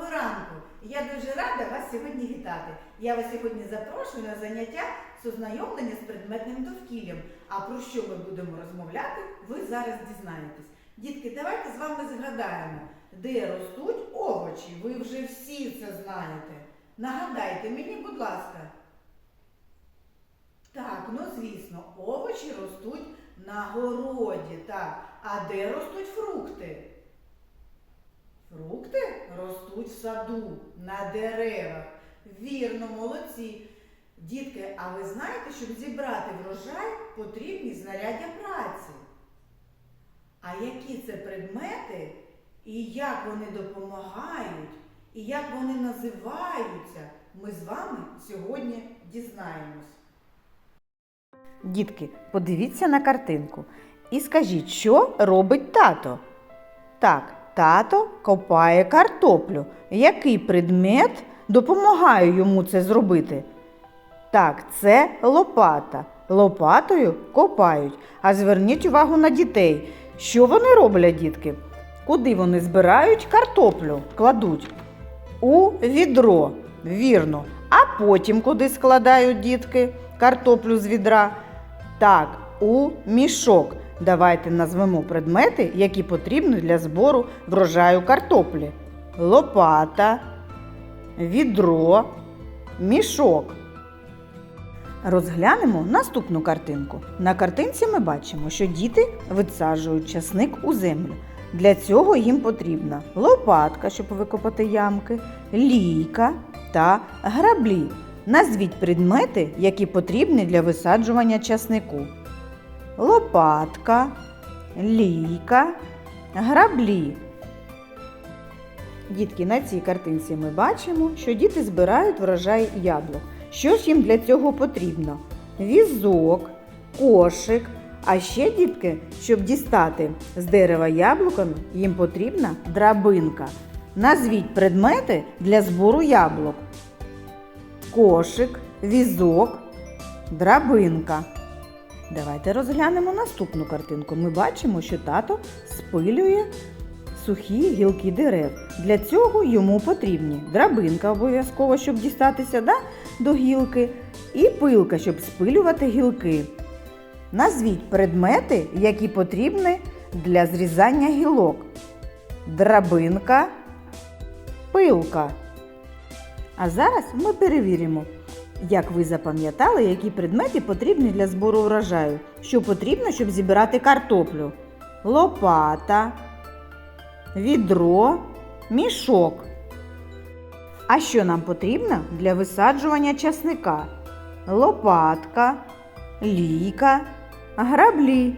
Доброго ранку! Я дуже рада вас сьогодні вітати. Я вас сьогодні запрошую на заняття з ознайомлення з предметним довкіллям. А про що ми будемо розмовляти, ви зараз дізнаєтесь. Дітки, давайте з вами згадаємо, де ростуть овочі. Ви вже всі це знаєте. Нагадайте мені, будь ласка. Так, ну звісно, овочі ростуть на городі. Так. А де ростуть фрукти? Фрукти ростуть в саду, на деревах. Вірно, молодці. Дітки, а ви знаєте, щоб зібрати врожай, потрібні знаряддя праці. А які це предмети, і як вони допомагають, і як вони називаються, ми з вами сьогодні дізнаємось. Дітки, подивіться на картинку і скажіть, що робить тато? Так, тато копає картоплю. Який предмет допомагає йому це зробити? Так, це лопата. Лопатою копають. А зверніть увагу на дітей. Що вони роблять, дітки? Куди вони збирають картоплю? Кладуть у відро. Вірно. А потім куди складають дітки картоплю з відра? Так, у мішок. Давайте назвемо предмети, які потрібні для збору врожаю картоплі. Лопата, відро, мішок. Розглянемо наступну картинку. На картинці ми бачимо, що діти висаджують часник у землю. Для цього їм потрібна лопатка, щоб викопати ямки, лійка та граблі. Назвіть предмети, які потрібні для висаджування часнику. Лопатка, лійка, граблі. Дітки, на цій картинці ми бачимо, що діти збирають врожай яблук. Що ж їм для цього потрібно? Візок, кошик. А ще, дітки, щоб дістати з дерева яблуками, їм потрібна драбинка. Назвіть предмети для збору яблук. Кошик, візок, драбинка. Давайте розглянемо наступну картинку. Ми бачимо, що тато спилює сухі гілки дерев. Для цього йому потрібні драбинка обов'язково, щоб дістатися да, до гілки, і пилка, щоб спилювати гілки. Назвіть предмети, які потрібні для зрізання гілок. Драбинка, пилка. А зараз ми перевіримо, як ви запам'ятали, які предмети потрібні для збору врожаю. Що потрібно, щоб зібрати картоплю? Лопата, відро, мішок. А що нам потрібно для висаджування часника? Лопатка, лійка, граблі.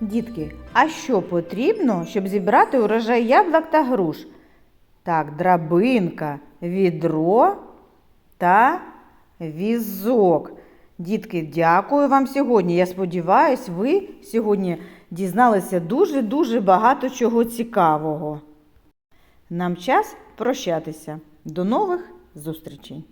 Дітки, а що потрібно, щоб зібрати урожай яблук та груш? Так, драбинка, відро та візок. Дітки, дякую вам сьогодні. Я сподіваюся, ви сьогодні дізналися дуже-дуже багато чого цікавого. Нам час прощатися. До нових зустрічей!